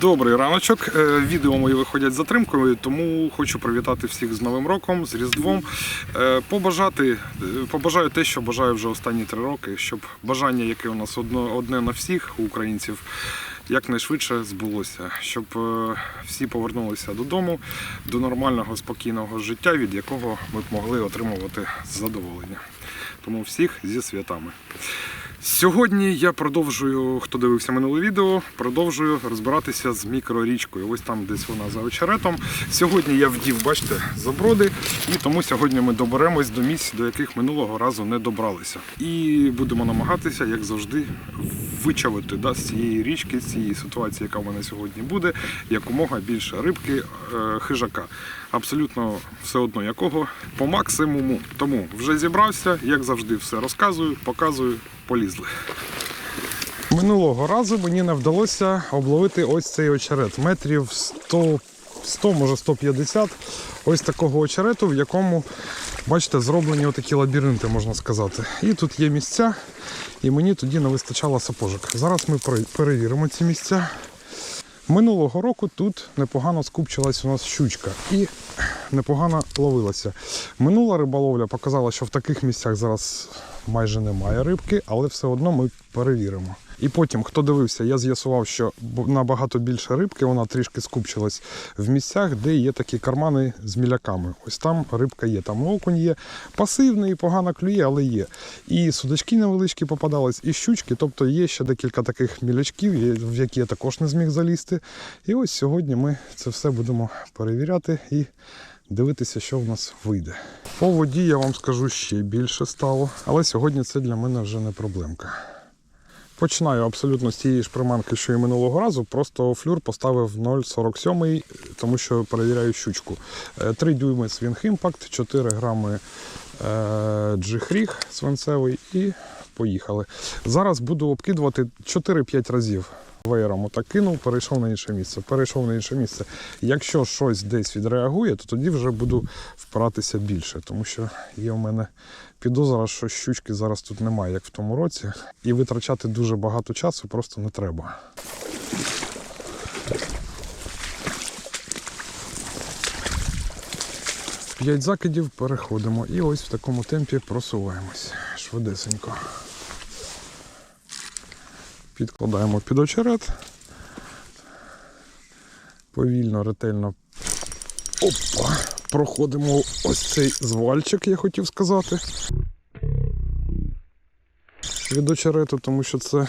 Добрий раночок. Е, Відео мої виходять з затримкою, тому хочу привітати всіх з Новим роком, з Різдвом. Е, Побажати, е, побажаю те, що бажаю вже останні три роки, щоб бажання, яке у нас одне на всіх українців, якнайшвидше збулося, щоб е, всі повернулися додому до нормального спокійного життя, від якого ми б могли отримувати задоволення. Тому всіх зі святами. Сьогодні я продовжую, хто дивився минуле відео, продовжую розбиратися з мікрорічкою. Ось там десь вона за очеретом. Сьогодні я вдів, бачите, заброди, і тому сьогодні ми доберемось до місць, до яких минулого разу не добралися. І будемо намагатися, як завжди, вичавити да, з цієї річки, з цієї ситуації, яка в мене сьогодні буде, якомога більше рибки, е, хижака. Абсолютно все одно якого по максимуму. Тому вже зібрався, як завжди, все розказую, показую, полізли. Минулого разу мені не вдалося обловити ось цей очерет метрів 100, 100 може 150. Ось такого очерету, в якому, бачите, зроблені отакі лабіринти, можна сказати. І тут є місця, і мені тоді не вистачало сапожок. Зараз ми перевіримо ці місця. Минулого року тут непогано скупчилась у нас щучка і непогано ловилася. Минула риболовля показала, що в таких місцях зараз майже немає рибки, але все одно ми перевіримо. І потім, хто дивився, я з'ясував, що набагато більше рибки, вона трішки скупчилась в місцях, де є такі кармани з міляками. Ось там рибка є, там окунь є. Пасивний, погано клює, але є. І судачки невеличкі попадались, і щучки. Тобто є ще декілька таких мілячків, в які я також не зміг залізти. І ось сьогодні ми це все будемо перевіряти і дивитися, що в нас вийде. По воді я вам скажу ще більше стало, але сьогодні це для мене вже не проблемка. Починаю абсолютно з тієї ж приманки, що і минулого разу. Просто флюр поставив 0,47, тому що перевіряю щучку. 3 дюйми Swing Impact, 4 грами е, джихріг свинцевий і поїхали. Зараз буду обкидувати 4-5 разів. Веєром отак кинув, перейшов на інше місце, перейшов на інше місце. Якщо щось десь відреагує, то тоді вже буду впиратися більше, тому що є в мене підозра, що щучки зараз тут немає, як в тому році, і витрачати дуже багато часу просто не треба. П'ять закидів переходимо і ось в такому темпі просуваємось швидесенько. Підкладаємо під очерет. Повільно, ретельно опа, проходимо ось цей звальчик, я хотів сказати. Від очерету, тому що це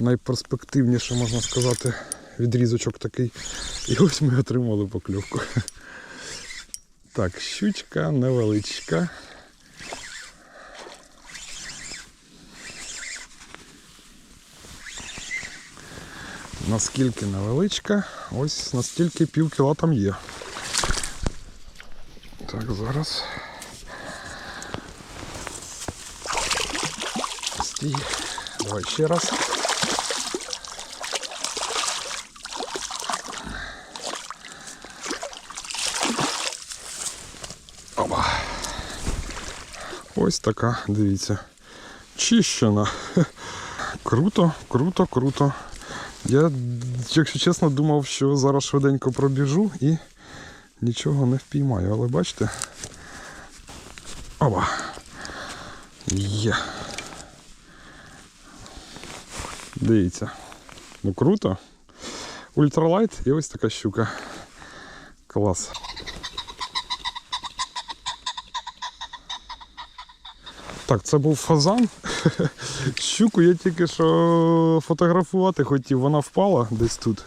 найперспективніше, можна сказати, відрізочок такий. І ось ми отримали покльовку. Так, щучка невеличка. Наскільки невеличка, ось настільки пів кіла там є. Так, зараз. Стій. Давай ще раз. Оба. Ось така, дивіться. Чищена. Круто, круто, круто. Я, якщо чесно, думав, що зараз швиденько пробіжу і нічого не впіймаю, але бачите. Оба. Є. Дивіться. Ну круто. Ультралайт і ось така щука. Клас. Так, це був фазан. Щуку я тільки що фотографувати хотів, вона впала десь тут.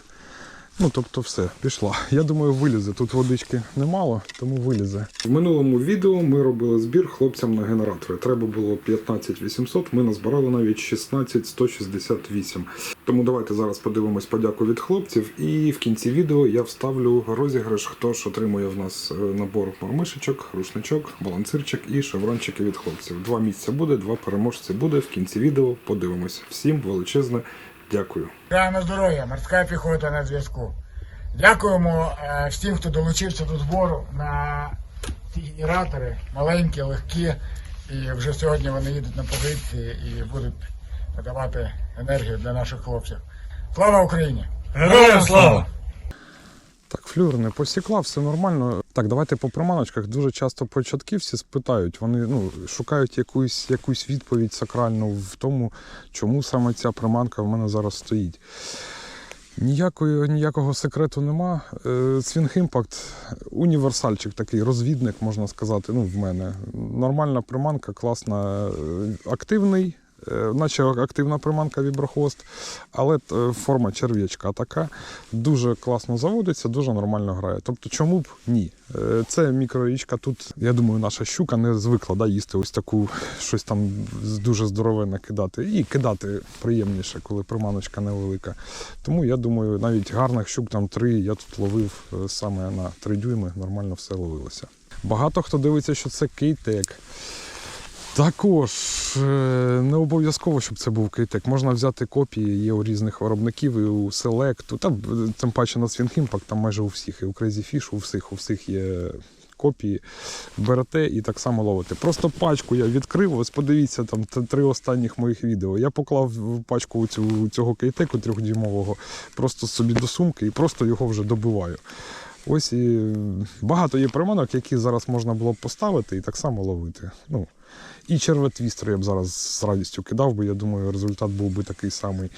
Ну, тобто все, пішла. Я думаю, вилізе. Тут водички немало, тому вилізе. В минулому відео ми робили збір хлопцям на генератори. Треба було 15 800, ми назбирали навіть 16 168. Тому давайте зараз подивимось подяку від хлопців. І в кінці відео я вставлю розіграш, хто ж отримує в нас е, набор мармишечок, рушничок, балансирчик і шеврончики від хлопців. Два місця буде, два переможці буде. В кінці відео подивимось. Всім величезне Дякую. На здоров'я, морська піхота на зв'язку. Дякуємо е, всім, хто долучився до збору на ці генератори, маленькі, легкі. І вже сьогодні вони їдуть на позиції і будуть подавати енергію для наших хлопців. Слава Україні! Героям слава! Так, флюр не посікла, все нормально. Так, давайте по приманочках. Дуже часто початківці спитають, вони ну, шукають якусь, якусь відповідь сакральну в тому, чому саме ця приманка в мене зараз стоїть. Ніякої, ніякого секрету нема. Е, Swing Impact універсальчик такий, розвідник, можна сказати, ну, в мене. Нормальна приманка, класна, е, активний, е, наче активна приманка віброхвост, але е, форма черв'ячка така. Дуже класно заводиться, дуже нормально грає. Тобто, чому б ні? Е, Це мікрорічка. Тут, я думаю, наша щука не звикла да, їсти ось таку щось там дуже здоровенне кидати. І кидати приємніше, коли приманочка невелика. Тому я думаю, навіть гарних щук там три я тут ловив е, саме на 3 дюйми, нормально все ловилося. Багато хто дивиться, що це кейтек. Також е, не обов'язково, щоб це був кейтек. Можна взяти копії, є у різних виробників, і у Select, та, е, тим паче на Swing Impact, там майже у всіх, і у Crazy Fish, у всіх, у всіх є копії. Берете і так само ловите. Просто пачку я відкрив, ось подивіться там три останніх моїх відео. Я поклав пачку цю, цього кейтеку трьохдюймового просто собі до сумки і просто його вже добиваю. Ось і багато є приманок, які зараз можна було б поставити і так само ловити. Ну, і черветвістер я б зараз з радістю кидав, бо я думаю, результат був би такий самий.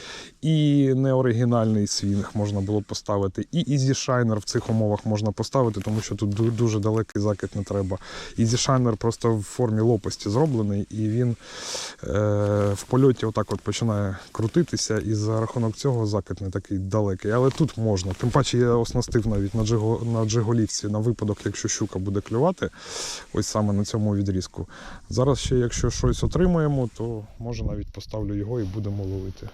І неоригінальний свінг можна було поставити, і Shiner в цих умовах можна поставити, тому що тут дуже далекий закид не треба. Shiner просто в формі лопасті зроблений, і він е, в польоті отак от починає крутитися, і за рахунок цього закид не такий далекий. Але тут можна. Тим паче я оснастив навіть на, джиго, на джиголівці на випадок, якщо щука буде клювати, ось саме на цьому відрізку. Зараз ще, якщо щось отримаємо, то може навіть поставлю його і будемо ловити.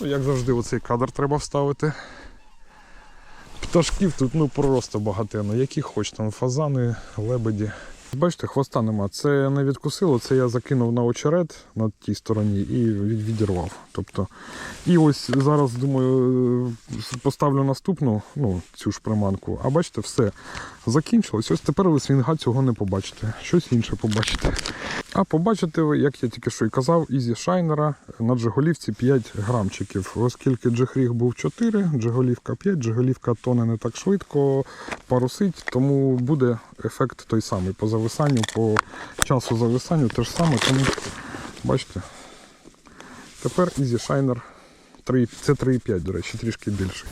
Ну, як завжди, оцей кадр треба вставити. Пташків тут ну просто багатенно, які хоч там фазани, лебеді. Бачите, хвоста нема. Це не відкусило, це я закинув на очерет на тій стороні і відірвав. Тобто, і ось зараз думаю, поставлю наступну, ну, цю ж приманку. А бачите, все закінчилось. Ось тепер ви свінга цього не побачите. Щось інше побачите. А побачите ви, як я тільки що й казав, ізі шайнера на джиголівці 5 грамчиків. Оскільки джихріг був 4, джиголівка 5, джиголівка тоне не так швидко, парусить, тому буде ефект той самий по зависанню, по часу зависанню те ж саме. Тому бачите, тепер ізі шайнер 3, це 3,5, до речі, трішки більший.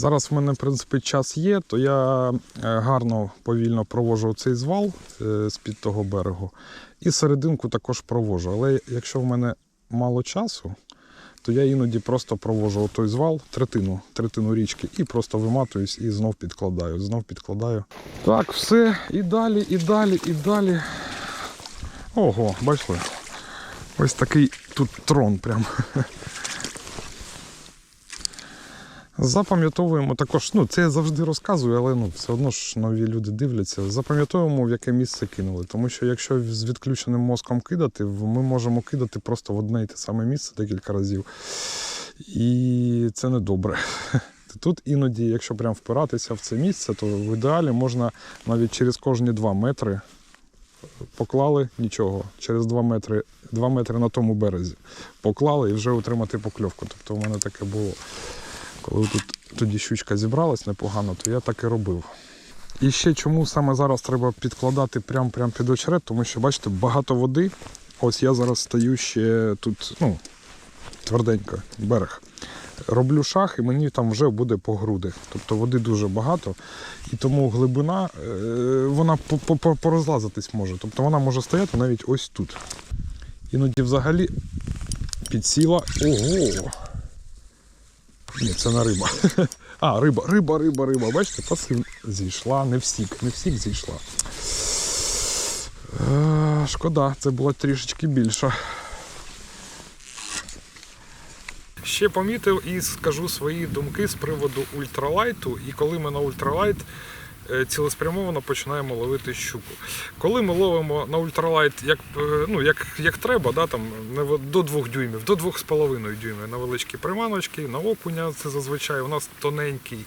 Зараз в мене, в принципі, час є, то я е, гарно повільно провожу цей звал е, з-під того берегу. І серединку також провожу. Але якщо в мене мало часу, то я іноді просто провожу той звал, третину, третину річки, і просто виматуюсь і знов підкладаю. Знов підкладаю. Так, все, і далі, і далі, і далі. Ого, бачили? Ось такий тут трон прям. Запам'ятовуємо також, ну це я завжди розказую, але ну все одно ж нові люди дивляться. Запам'ятовуємо, в яке місце кинули. Тому що якщо з відключеним мозком кидати, ми можемо кидати просто в одне і те саме місце декілька разів. І це не добре. Тут іноді, якщо прям впиратися в це місце, то в ідеалі можна навіть через кожні 2 метри поклали нічого. Через 2 метри, 2 метри на тому березі поклали і вже отримати покльовку. Тобто у мене таке було. Коли тут тоді щучка зібралась непогано, то я так і робив. І ще чому саме зараз треба підкладати прямо прям під очерет, тому що, бачите, багато води. Ось я зараз стою ще тут, ну, тверденько, берег. Роблю шах, і мені там вже буде по груди. Тобто води дуже багато, і тому глибина е, вона по- по- по- порозлазитись може. Тобто вона може стояти навіть ось тут. Іноді взагалі підсіла. Ого! Ні, це не риба. А, риба, риба, риба, риба. Бачите, пасив зійшла, не всік, не всік зійшла. Е, шкода, це було трішечки більше. Ще помітив і скажу свої думки з приводу ультралайту. І коли ми на ультралайт цілеспрямовано починаємо ловити щуку. Коли ми ловимо на ультралайт як, е, ну, як, як треба, да, там, до 2 дюймів, до 2,5 дюймів на величкі приманочки, на окуня це зазвичай у нас тоненький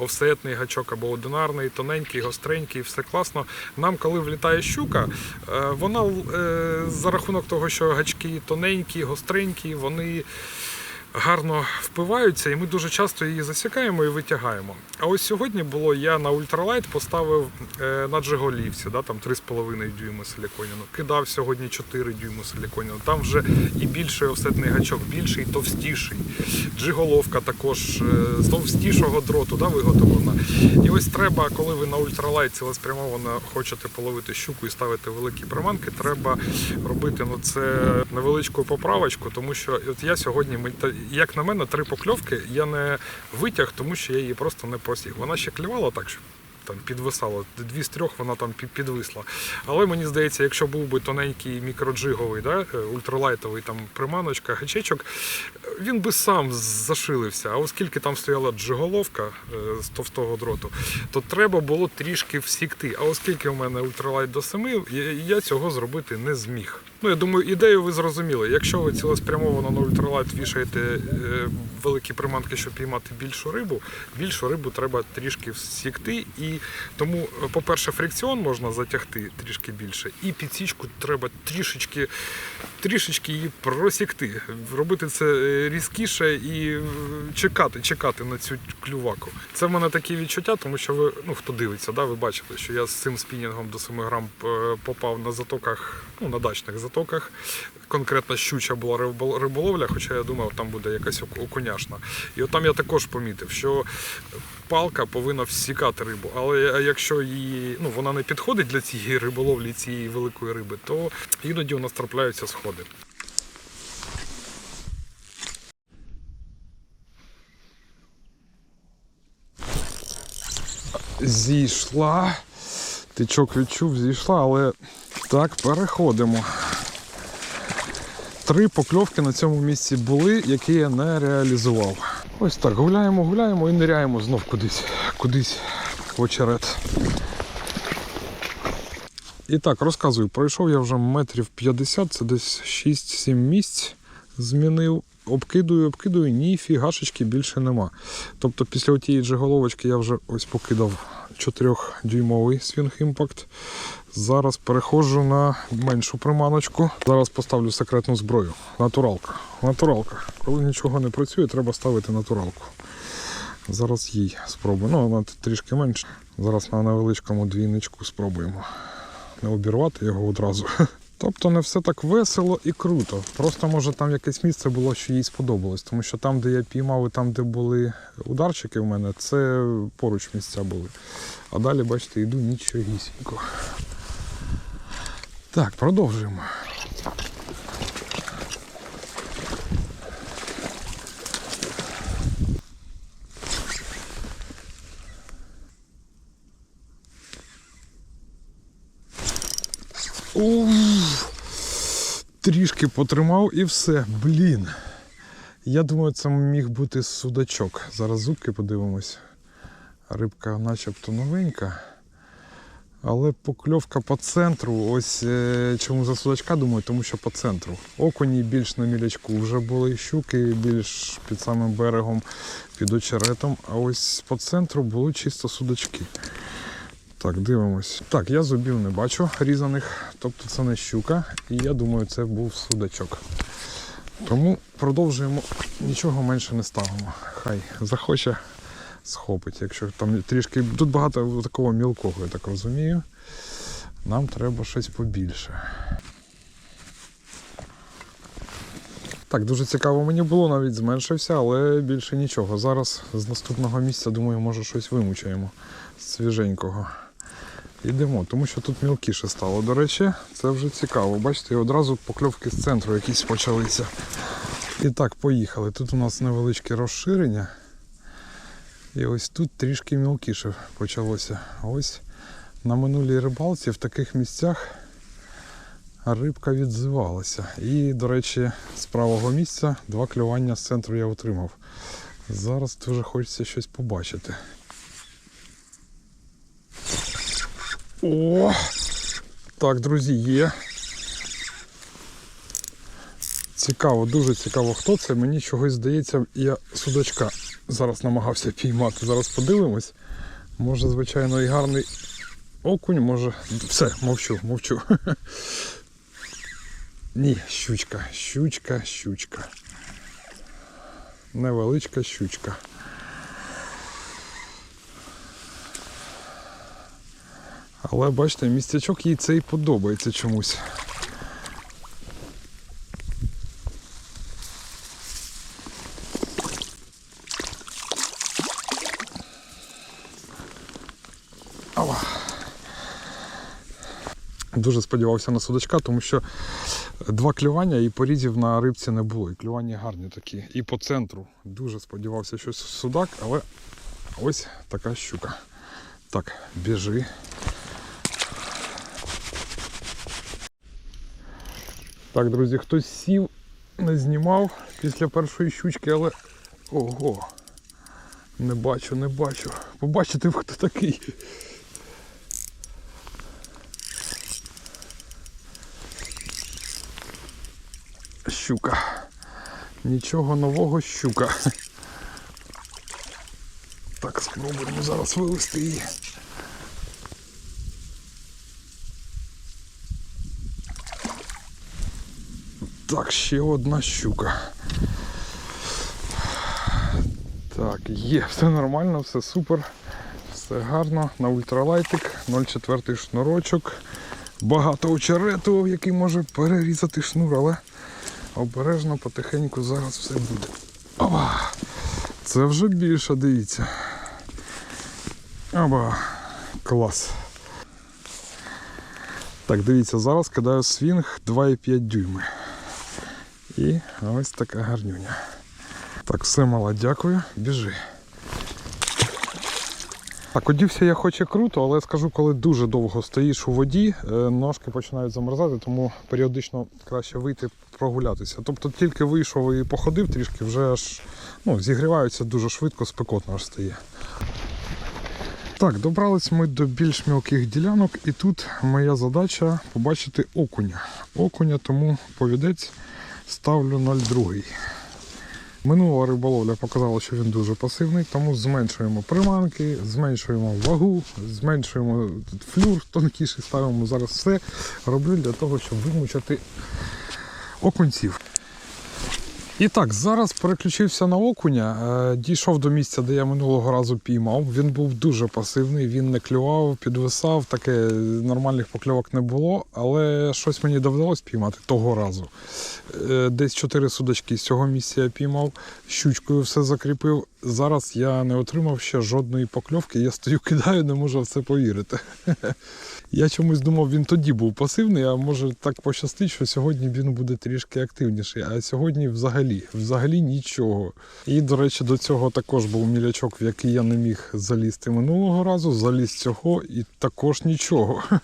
офсетний гачок або одинарний, тоненький, гостренький, все класно. Нам, коли влітає щука, е, вона е, за рахунок того, що гачки тоненькі, гостренькі, вони гарно впиваються, і ми дуже часто її засікаємо і витягаємо. А ось сьогодні було я на ультралайт поставив е, на джиголівці, да, там 3,5 дюйми силіконіну. Кидав сьогодні 4 дюйми силіконіну. Там вже і більший офсетний гачок, більший товстіший. Джиголовка також е, з товстішого дроту да, виготовлена. І ось треба, коли ви на ультралайт цілеспрямовано хочете половити щуку і ставити великі приманки, треба робити ну, це невеличку поправочку, тому що от я сьогодні, ми- як на мене, три покльовки я не витяг, тому що я її просто не просів. Вона ще клювала так, що там підвисала. Дві з трьох вона там підвисла. Але мені здається, якщо був би тоненький мікроджиговий, да, е, ультралайтовий там приманочка, гачечок, він би сам зашилився. А оскільки там стояла джиголовка е, з товстого дроту, то треба було трішки всікти. А оскільки у мене ультралайт до 7, я- я цього зробити не зміг. Ну, я думаю, ідею ви зрозуміли. Якщо ви цілеспрямовано на ультралайт вішаєте е, великі приманки, щоб піймати більшу рибу, більшу рибу треба трішки всікти. І тому, е, по-перше, фрикціон можна затягти трішки більше, і підсічку треба трішечки, трішечки її просікти. Робити це е, різкіше і е, чекати, чекати на цю клюваку. Це в мене такі відчуття, тому що ви, ну хто дивиться, да, ви бачите, що я з цим спінінгом до 7 грам попав на затоках, ну на дачних затоках. Конкретно щуча була риболовля, хоча я думав, там буде якась оку- окуняшна. І от там я також помітив, що палка повинна всікати рибу. Але якщо її, ну, вона не підходить для цієї риболовлі, цієї великої риби, то іноді у нас трапляються сходи. Зійшла. Тичок відчув, зійшла, але так, переходимо. Три покльовки на цьому місці були, які я не реалізував. Ось так, гуляємо, гуляємо і ниряємо знов кудись, кудись в очерет. І так, розказую, пройшов я вже метрів 50, це десь 6-7 місць змінив. Обкидую, обкидую, ні фігашечки більше нема. Тобто після тієї джеголовочки я вже ось покидав 4-дюймовий Swing Impact. Зараз переходжу на меншу приманочку. Зараз поставлю секретну зброю. Натуралка. Натуралка. Коли нічого не працює, треба ставити натуралку. Зараз їй спробую. Ну, вона трішки менше. Зараз на невеличкому двійничку спробуємо. Не обірвати його одразу. Тобто не все так весело і круто. Просто може там якесь місце було, що їй сподобалось. Тому що там, де я піймав, і там, де були ударчики в мене, це поруч місця були. А далі, бачите, йду нічогісінько. Так, продовжуємо. Уф, трішки потримав і все. Блін. Я думаю, це міг бути судачок. Зараз зубки подивимось. Рибка начебто новенька. Але покльовка по центру. Ось е, чому за судачка думаю, тому що по центру. Окуні більш на мілячку вже були, щуки більш під самим берегом, під очеретом. А ось по центру були чисто судачки. Так, дивимось. Так, я зубів не бачу різаних, тобто це не щука, і я думаю, це був судачок. Тому продовжуємо, нічого менше не ставимо. Хай захоче, схопить. Якщо там трішки. Тут багато такого мілкого, я так розумію. Нам треба щось побільше. Так, дуже цікаво мені було, навіть зменшився, але більше нічого. Зараз з наступного місця, думаю, може щось вимучаємо свіженького. Йдемо, тому що тут мілкіше стало. До речі, це вже цікаво. Бачите, і одразу покльовки з центру якісь почалися. І так, поїхали. Тут у нас невеличке розширення. І ось тут трішки мілкіше почалося. Ось на минулій рибалці в таких місцях рибка відзивалася. І, до речі, з правого місця два клювання з центру я отримав. Зараз дуже хочеться щось побачити. О! Так, друзі, є. Цікаво, дуже цікаво, хто це. Мені чогось здається, я судачка зараз намагався піймати. Зараз подивимось. Може, звичайно, і гарний окунь, може. Все, мовчу, мовчу. Ні, щучка, щучка, щучка. Невеличка щучка. Але бачите, містячок їй це і подобається чомусь. Дуже сподівався на судачка, тому що два клювання і порізів на рибці не було. І клювання гарні такі. І по центру. Дуже сподівався, що судак, але ось така щука. Так, біжи. Так, друзі, хтось сів, не знімав після першої щучки, але. Ого! Не бачу, не бачу. Побачите, хто такий. Щука. Нічого нового щука. Так, спробуємо зараз вивести її. Так, ще одна щука. Так, є, все нормально, все супер, все гарно. На ультралайтик, 0,4 шнурочок. Багато очерету, який може перерізати шнур, але обережно, потихеньку зараз все буде. Оба! Це вже більше, дивіться. Оба! Клас. Так, дивіться, зараз кидаю свінг 2,5 дюйми. І ось така гарнюня. Так, все мала, дякую, біжи. Так, одівся я хоч і круто, але скажу, коли дуже довго стоїш у воді, е, ножки починають замерзати, тому періодично краще вийти прогулятися. Тобто тільки вийшов і походив трішки, вже аж ну, зігріваються дуже швидко, спекотно аж стає. Так, добрались ми до більш мілких ділянок, і тут моя задача побачити окуня. Окуня, тому повідець ставлю 0,2. Минула риболовля показала, що він дуже пасивний, тому зменшуємо приманки, зменшуємо вагу, зменшуємо флюр тонкіший, ставимо зараз все. Роблю для того, щоб вимучити окунців. І так, зараз переключився на окуня. е, Дійшов до місця, де я минулого разу піймав. Він був дуже пасивний, він не клював, підвисав, таке нормальних покльовок не було, але щось мені довелось піймати того разу. Е, Десь чотири судочки з цього місця я піймав, щучкою все закріпив. Зараз я не отримав ще жодної покльовки. Я стою, кидаю, не можу в це повірити. Я чомусь думав, він тоді був пасивний, а може так пощастить, що сьогодні він буде трішки активніший. А сьогодні взагалі, взагалі нічого. І, до речі, до цього також був мілячок, в який я не міг залізти минулого разу, заліз цього і також нічого.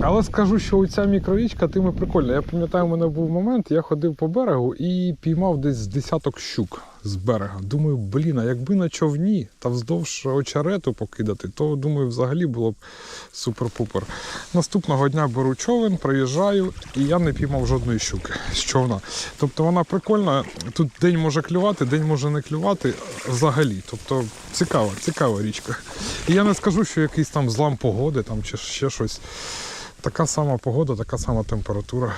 Але скажу, що оця мікрорічка тими прикольна. Я пам'ятаю, у мене був момент, я ходив по берегу і піймав десь десяток щук з берега. Думаю, блін, а якби на човні та вздовж очерету покидати, то думаю, взагалі було б супер-пупер. Наступного дня беру човен, приїжджаю, і я не піймав жодної щуки з човна. Тобто вона прикольна. Тут день може клювати, день може не клювати взагалі. Тобто цікава, цікава річка. І я не скажу, що якийсь там злам погоди там, чи ще щось. Така сама погода, така сама температура.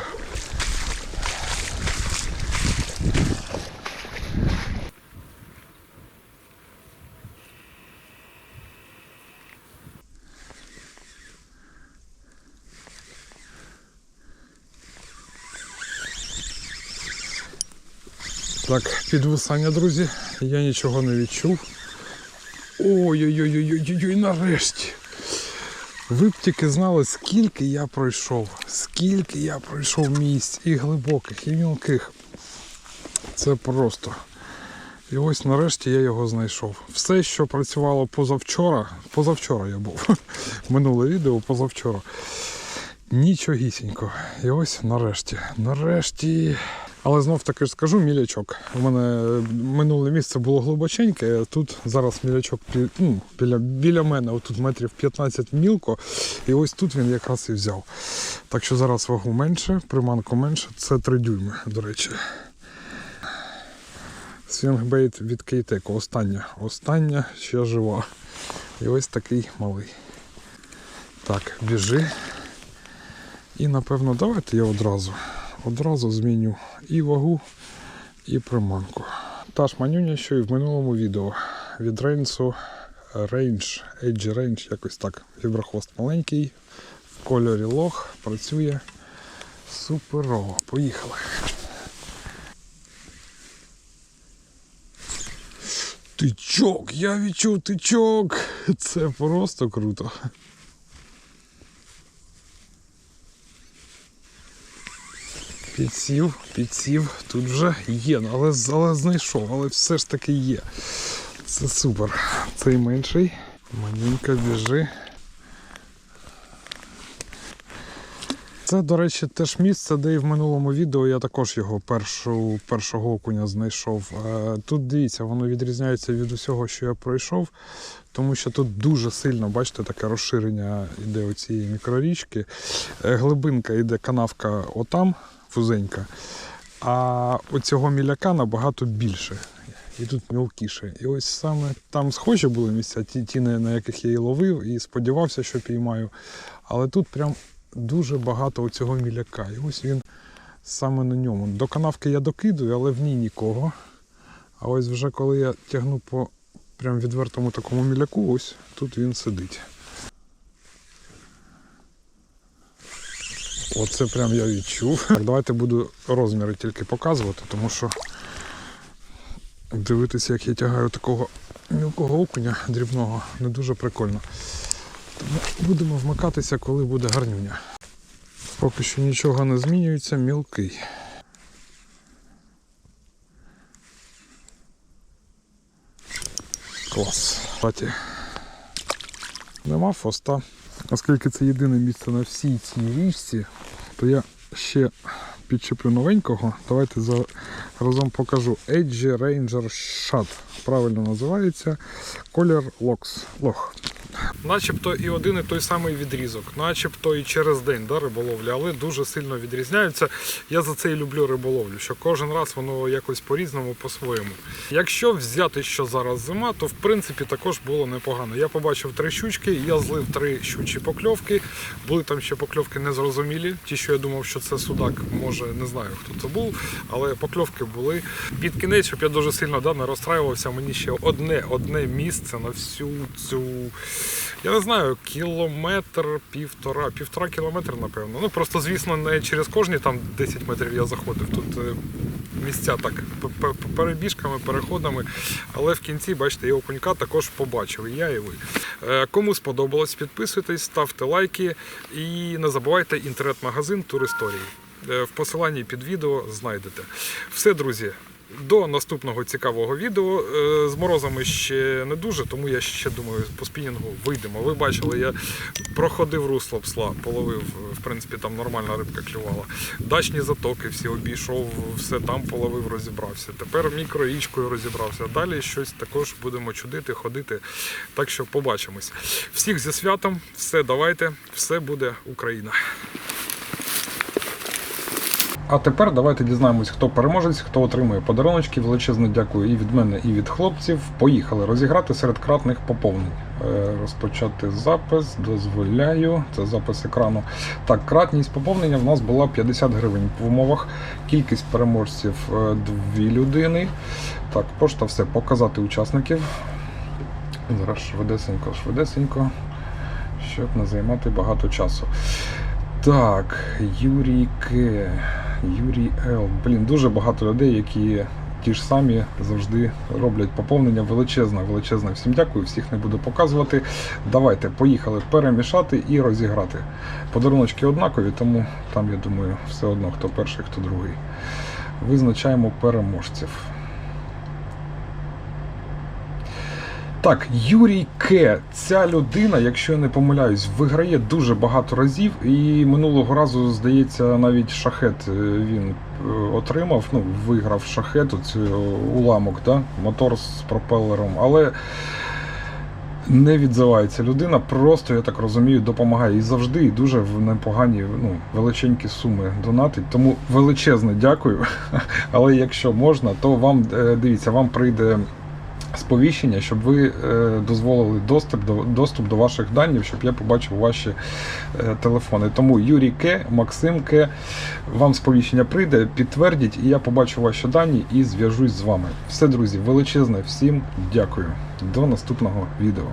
Так, підвисання, друзі. Я нічого не відчув. Ой-ой-ой-ой-ой, нарешті. Ви б тільки знали, скільки я пройшов, скільки я пройшов місць і глибоких, і мілких. Це просто. І ось нарешті я його знайшов. Все, що працювало позавчора, позавчора я був. Минуле відео позавчора. Нічогісінько. І ось нарешті. Нарешті. Але знов таки ж скажу мілячок. У мене минуле місце було глибоченьке, а тут зараз мілячок ну, біля, біля мене, отут метрів 15 мілко, і ось тут він якраз і взяв. Так що зараз вагу менше, приманку менше, це 3 дюйми, до речі. Свінгбейт від Кейтеку. Остання. Остання ще жива. І ось такий малий. Так, біжи. І напевно давайте я одразу. Одразу зміню і вагу, і приманку. Та ж манюня, що і в минулому відео. Від рейнсу Range, Edge Range, якось так. Віброхвост маленький, в кольорі лох, працює суперово. Поїхали. Тичок, я відчув тичок. Це просто круто. Підсів, підсів, тут вже є, але, але знайшов, але все ж таки є. Це супер. Цей менший. Манюнька біжи. Це, до речі, теж місце, де і в минулому відео я також його першу, першого окуня знайшов. Е, Тут дивіться, воно відрізняється від усього, що я пройшов, тому що тут дуже сильно, бачите, таке розширення йде у цієї мікрорічки. Е, Глибинка йде канавка отам, вузенька, а у цього міляка набагато більше. І тут мілкіше. І ось саме там схожі були місця, ті, ті на яких я і ловив, і сподівався, що піймаю. Але тут прям дуже багато у цього міляка. І ось він саме на ньому. До канавки я докидую, але в ній нікого. А ось вже коли я тягну по прям відвертому такому міляку, ось тут він сидить. Оце прям я відчув. Так, давайте буду розміри тільки показувати, тому що дивитися, як я тягаю такого мілкого окуня дрібного, не дуже прикольно. Тому будемо вмикатися, коли буде гарнюня. Поки що нічого не змінюється, мілкий. Клас. Кстати, нема фоста. Оскільки це єдине місце на всій цій річці, то я ще підчеплю новенького. Давайте за... разом покажу. Edge Ranger Shad. Правильно називається. Колір Locks. Лох. Начебто і один і той самий відрізок, начебто і через день да, риболовлі, але дуже сильно відрізняються. Я за це і люблю риболовлю, що кожен раз воно якось по-різному, по-своєму. Якщо взяти, що зараз зима, то в принципі також було непогано. Я побачив три щучки, я злив три щучі покльовки. Були там ще покльовки незрозумілі. Ті, що я думав, що це судак, може не знаю хто це був, але покльовки були. Під кінець, щоб я дуже сильно да, не розстраювався, мені ще одне одне місце на всю цю. Я не знаю, кілометр, півтора, півтора кілометра, напевно. Ну просто, звісно, не через кожні там 10 метрів я заходив. Тут е, місця так перебіжками, переходами. Але в кінці, бачите, і окунька також побачив, і я, і ви. Е, Кому сподобалось, підписуйтесь, ставте лайки і не забувайте інтернет-магазин Туристорії. Е, В посиланні під відео знайдете. Все, друзі. До наступного цікавого відео. Е, З морозами ще не дуже, тому я ще думаю, по спінінгу вийдемо. Ви бачили, я проходив русло псла, половив, в принципі, там нормальна рибка клювала. Дачні затоки всі обійшов, все там половив, розібрався. Тепер мікрорічкою розібрався. Далі щось також будемо чудити, ходити. Так що побачимось. Всіх зі святом, все давайте, все буде Україна. А тепер давайте дізнаємось, хто переможець, хто отримує подаруночки. Величезне дякую і від мене, і від хлопців. Поїхали розіграти серед кратних поповнень. Е, Розпочати запис, дозволяю. Це запис екрану. Так, кратність поповнення в нас була 50 гривень в умовах. Кількість переможців е, дві людини. Так, пошта все показати учасників. Зараз швидесенько, швидесенько, щоб не займати багато часу. Так, Юрій К. Юрій Л. Блін, дуже багато людей, які ті ж самі завжди роблять поповнення. Величезне, величезне. Всім дякую, всіх не буду показувати. Давайте, поїхали перемішати і розіграти. Подаруночки однакові, тому там, я думаю, все одно хто перший, хто другий. Визначаємо переможців. Так, Юрій К. Ця людина, якщо я не помиляюсь, виграє дуже багато разів. І минулого разу, здається, навіть шахет е, він е, отримав. Ну, виграв шахет, оцю уламок, да? мотор з пропелером. Але не відзивається людина, просто, я так розумію, допомагає і завжди, і дуже в непогані, ну, величенькі суми донатить. Тому величезне дякую. Але якщо можна, то вам е, дивіться, вам прийде сповіщення, щоб ви е, дозволили доступ до доступ до ваших даних, щоб я побачив ваші е, телефони. Тому Юрій К, Максим К, вам сповіщення прийде, підтвердіть, і я побачу ваші дані і зв'яжусь з вами. Все, друзі, величезне всім дякую. До наступного відео.